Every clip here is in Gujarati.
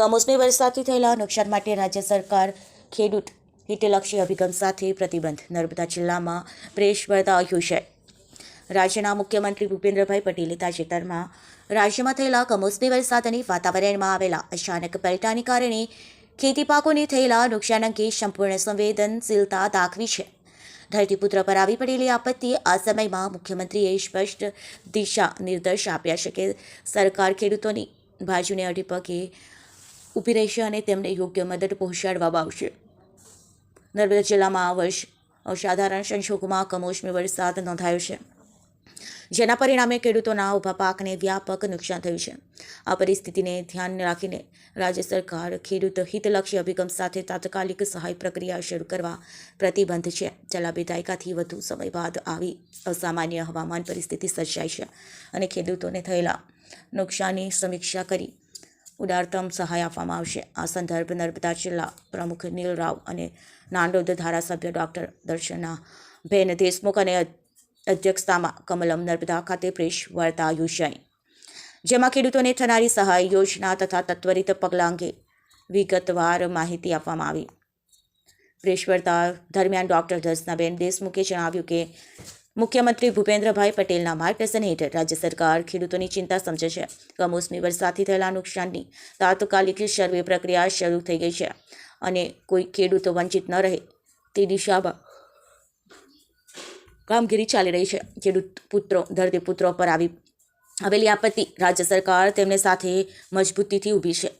કમોસમી વરસાદથી થયેલા નુકસાન માટે રાજ્ય સરકાર ખેડૂત હિતલક્ષી અભિગમ સાથે પ્રતિબંધ. નર્મદા જિલ્લામાં પ્રેશ વર્તા યોજાઈ રાજ્યના મુખ્યમંત્રી ભૂપેન્દ્રભાઈ પટેલે તાજેતરમાં રાજ્યમાં થયેલા કમોસમી વરસાદ અને વાતાવરણમાં આવેલા અચાનક પલટાને કારણે ખેતી પાકોને થયેલા નુકસાન અંગે સંપૂર્ણ સંવેદનશીલતા દાખવી છે. ધરતીપુત્ર પર આવી પડેલી આપત્તિ આ સમયમાં મુખ્યમંત્રીએ સ્પષ્ટ દિશા નિર્દેશ આપ્યા છે કે સરકાર ખેડૂતોની બાજુને અઢી પગે ઊભી રહેશે અને તેમને યોગ્ય મદદ પહોંચાડવામાં આવશે. નર્મદા જિલ્લામાં આ વર્ષ અસાધારણ સંજોગોમાં કમોસમી વરસાદ નોંધાયો છે. જેના પરિણામે ખેડૂતોના ઊભા પાકને વ્યાપક નુકસાન થયું છે. આ પરિસ્થિતિને ધ્યાન રાખીને રાજ્ય સરકાર ખેડૂત હિતલક્ષી અભિગમ સાથે તાત્કાલિક સહાય પ્રક્રિયા શરૂ કરવા પ્રતિબંધ છે. છેલ્લા બે દાયકાથી વધુ સમય બાદ આવી અસામાન્ય હવામાન પરિસ્થિતિ સર્જાઈ છે અને ખેડૂતોને થયેલા નુકસાનની સમીક્ષા કરી ઉદારતમ સહાય આપવામાં આવશે. આ સંદર્ભ નર્મદા જિલ્લા પ્રમુખ નીલ રાવ અને નાંદોદ ધારાસભ્ય ડૉક્ટર દર્શના બેન દેશમુખ અને અધ્યક્ષતામાં કમલમ નર્મદા ખાતે પ્રેસ વાર્તા યોજાઈ. જેમાં ખેડૂતોને થનારી સહાય યોજના તથા તત્વરિત પગલાં અંગે વિગતવાર માહિતી આપવામાં આવી. પ્રેસ વાર્તા દરમિયાન ડૉક્ટર દર્શનાબેન દેશમુખે જણાવ્યું કે મુખ્યમંત્રી ભૂપેન્દ્રભાઈ પટેલના માર્ગદર્શન હેઠળ રાજ્ય સરકાર ખેડૂતોની ચિંતા સમજે છે. કમોસમી વરસાદથી થયેલા નુકસાનની તાત્કાલિક સર્વે પ્રક્રિયા શરૂ થઈ ગઈ છે અને કોઈ ખેડૂતો વંચિત ન રહે તે દિશામાં કામગીરી ચાલી રહી છે. ખેડૂત પુત્રો ધરતીપુત્રો પર આવી આવેલી આપત્તિ રાજ્ય સરકાર તેમને સાથે મજબૂતીથી ઊભી છે.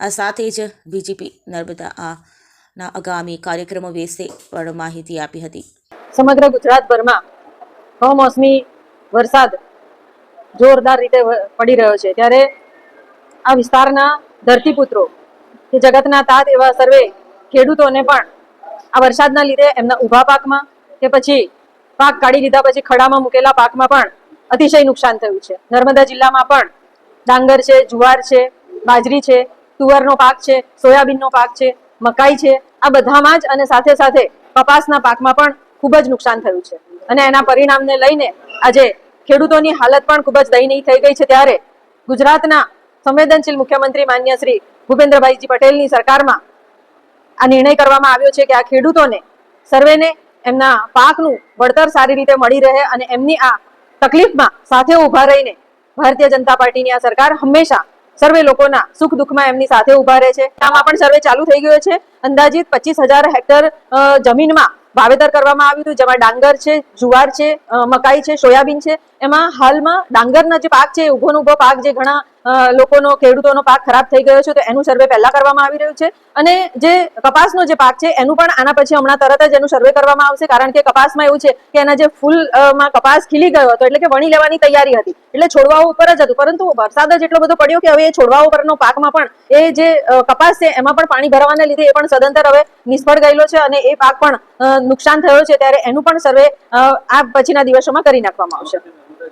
આ સાથે જ બીજીપી નર્મદા આ ના આગામી કાર્યક્રમો વિશે પણ માહિતી આપી હતી. સમગ્ર ગુજરાતભરમાં કમોસમી વરસાદ જોરદાર રીતે પડી રહ્યો છે. ત્યારે આ વિસ્તારના ધરતીપુત્રો કે જગતના તાત એવા સર્વે ખેડૂતોને પણ આ વરસાદના લીધે એમના ઊભા પાકમાં કે પછી પાક કાઢી લીધા પછી ખડામાં મૂકેલા પાકમાં પણ અતિશય નુકસાન થયું છે. નર્મદા જિલ્લામાં પણ ડાંગર છે, જુવાર છે, બાજરી છે, તુવરનો પાક છે, સોયાબીનનો પાક છે, મકાઈ છે. આ બધામાં જ અને સાથે સાથે કપાસના પાકમાં પણ ખૂબ જ નુકસાન થયું છે. અને એના પરિણામને લઈને આજે ખેડૂતોની હાલત પણ ખૂબ જ દયનીય થઈ ગઈ છે ત્યારે ગુજરાતના સંવેદનશીલ મુખ્યમંત્રી માન્ય શ્રી ભૂપેન્દ્રભાઈજી પટેલની સરકારમાં આ નિર્ણય કરવામાં આવ્યો છે કે આ ખેડૂતોને સર્વેને એમના પાકનું વળતર સારી રીતે મળી રહે અને એમની આ તકલીફમાં સાથે ઊભા રહીને ભારતીય જનતા પાર્ટીની આ સરકાર હંમેશા સર્વે લોકોના સુખ દુઃખમાં એમની સાથે ઊભા રહે છે. આમાં પણ સર્વે ચાલુ થઈ ગયો છે. અંદાજિત પચીસ હજાર હેક્ટર જમીનમાં વાવેતર કરવામાં આવ્યું હતું, જેમાં ડાંગર છે, જુવાર છે મકાઈ છે, સોયાબીન છે. એમાં હાલમાં ડાંગરના જે પાક છે ઊભો ઊભો પાક જે ઘણા લોકોનો, ખેડૂતોનો પાક ખરાબ થઈ ગયો છે, તો એનું સર્વે પહેલા કરવામાં આવી રહ્યું છે. અને જે કપાસનો જે પાક છે, એનું પણ આના પછી હમણાં તરત જ એનું સર્વે કરવામાં આવશે, કારણ કે કપાસમાં એવું છે કે એના જે ફૂલમાં કપાસ ખીલી ગયો હતો, એટલે કે વણી લેવાની તૈયારી હતી. એટલે છોડવાઓ ઉપર જ હતું, પરંતુ વરસાદ જ એટલો બધો પડ્યો કે હવે એ છોડવાઓ ઉપરનો પાકમાં પણ એ જે કપાસ છે, એમાં પણ પાણી ભરવાને લીધે એ પણ સદંતર હવે નિષ્ફળ ગયેલો છે અને એ પાક પણ નુકસાન થયું છે ત્યારે એનું પણ સર્વે આ પછીના દિવસોમાં કરી નાખવામાં આવશે.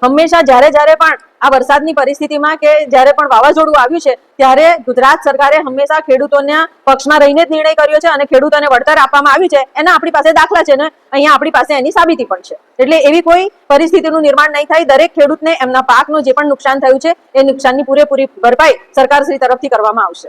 હંમેશા જ્યારે જ્યારે પણ આ વરસાદની પરિસ્થિતિમાં કે જ્યારે પણ વાવાઝોડું આવ્યું છે, ત્યારે ગુજરાત સરકારે હંમેશા ખેડૂતોના પક્ષમાં રહીને જ નિર્ણય કર્યો છે અને ખેડૂતોને વળતર આપવામાં આવ્યું છે. એના આપણી પાસે દાખલા છે ને, અહીંયા આપણી પાસે એની સાબિતી પણ છે. એટલે એવી કોઈ પરિસ્થિતિનું નિર્માણ નહીં થાય. દરેક ખેડૂતને એમના પાકનું જે પણ નુકસાન થયું છે, એ નુકસાનની પૂરેપૂરી ભરપાઈ સરકારશ્રી તરફથી કરવામાં આવશે.